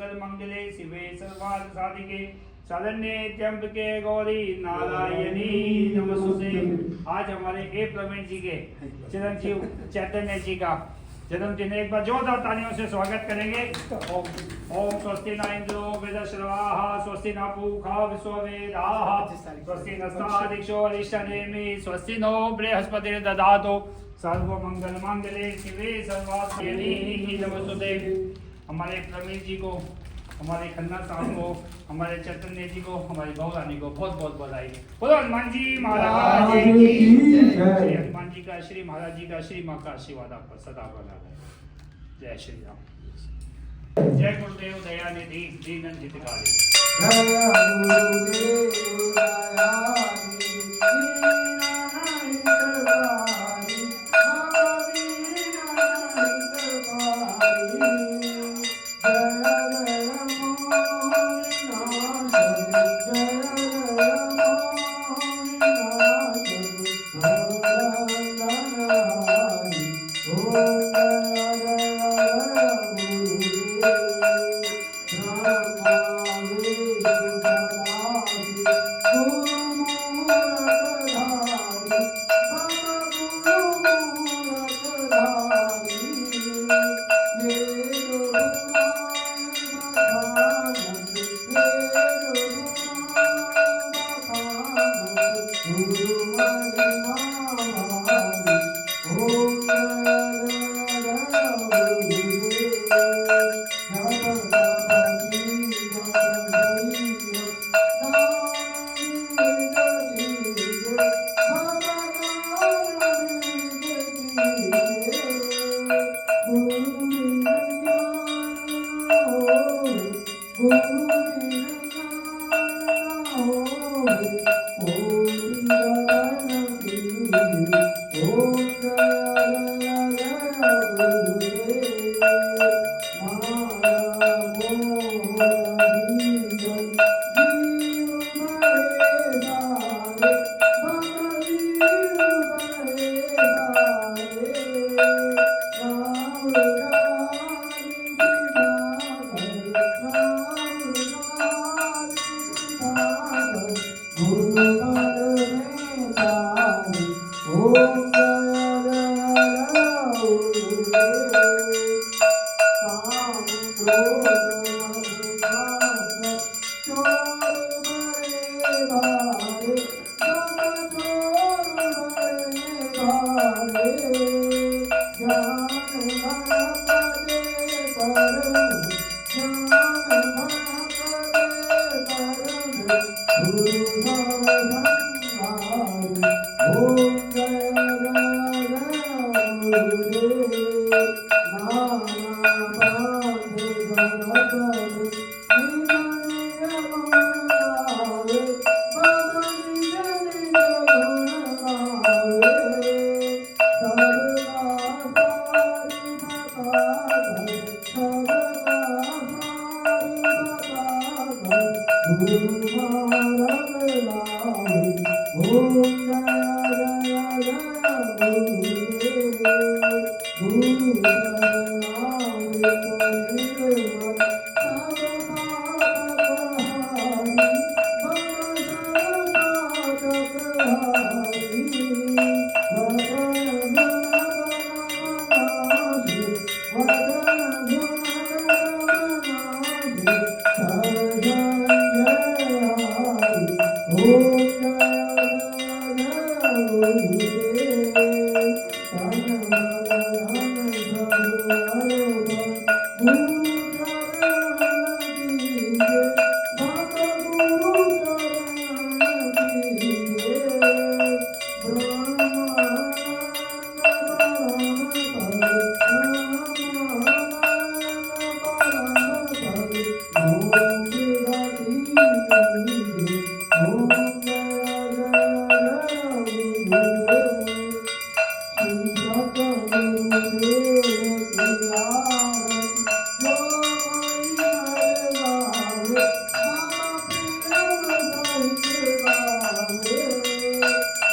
मंगल मंगले शिवे सर्वार्थ साधिके शरण्ये त्र्यंबके गौरी नारायणी नमस्ते। आज हमारे ए प्रवीण जी के, चिरंजीव चैतन्य जी का जन्मदिन एक बार जोरदार तालियों से स्वागत करेंगे। ओम स्वस्ति न इंद्रो वेदश्रवाः स्वस्ति न पूषा विश्ववेदाः स्वस्ति नस्तादिक्षो अरिष्टनेमि स्वस्ति नो बृहस्पतिर्दधातु सर्वमंगलमंगले शिवे सर्वार्थयनी नमस्ते। हमारे प्रवीण जी को हमारे खन्ना साहब को हमारे चैतन्य जी को हमारी गौरानी को बहुत बहुत बधाई। बोलो हनुमान जी महाराज श्री हनुमान जी का श्री महाराज जी का श्री माँ का आशीर्वाद आप पर सदा बना रहे। जय श्री राम। जय गुरुदेव दयानिधि दीनन हितकारी Oh 어려운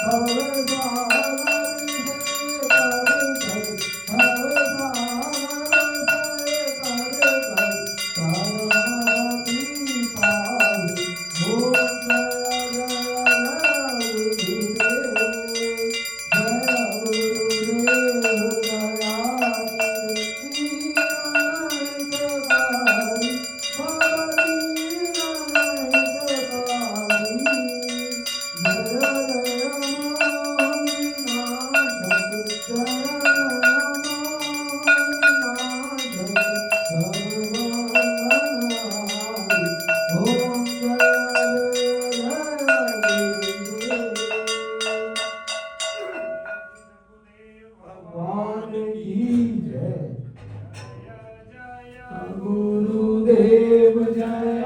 Oh देव जय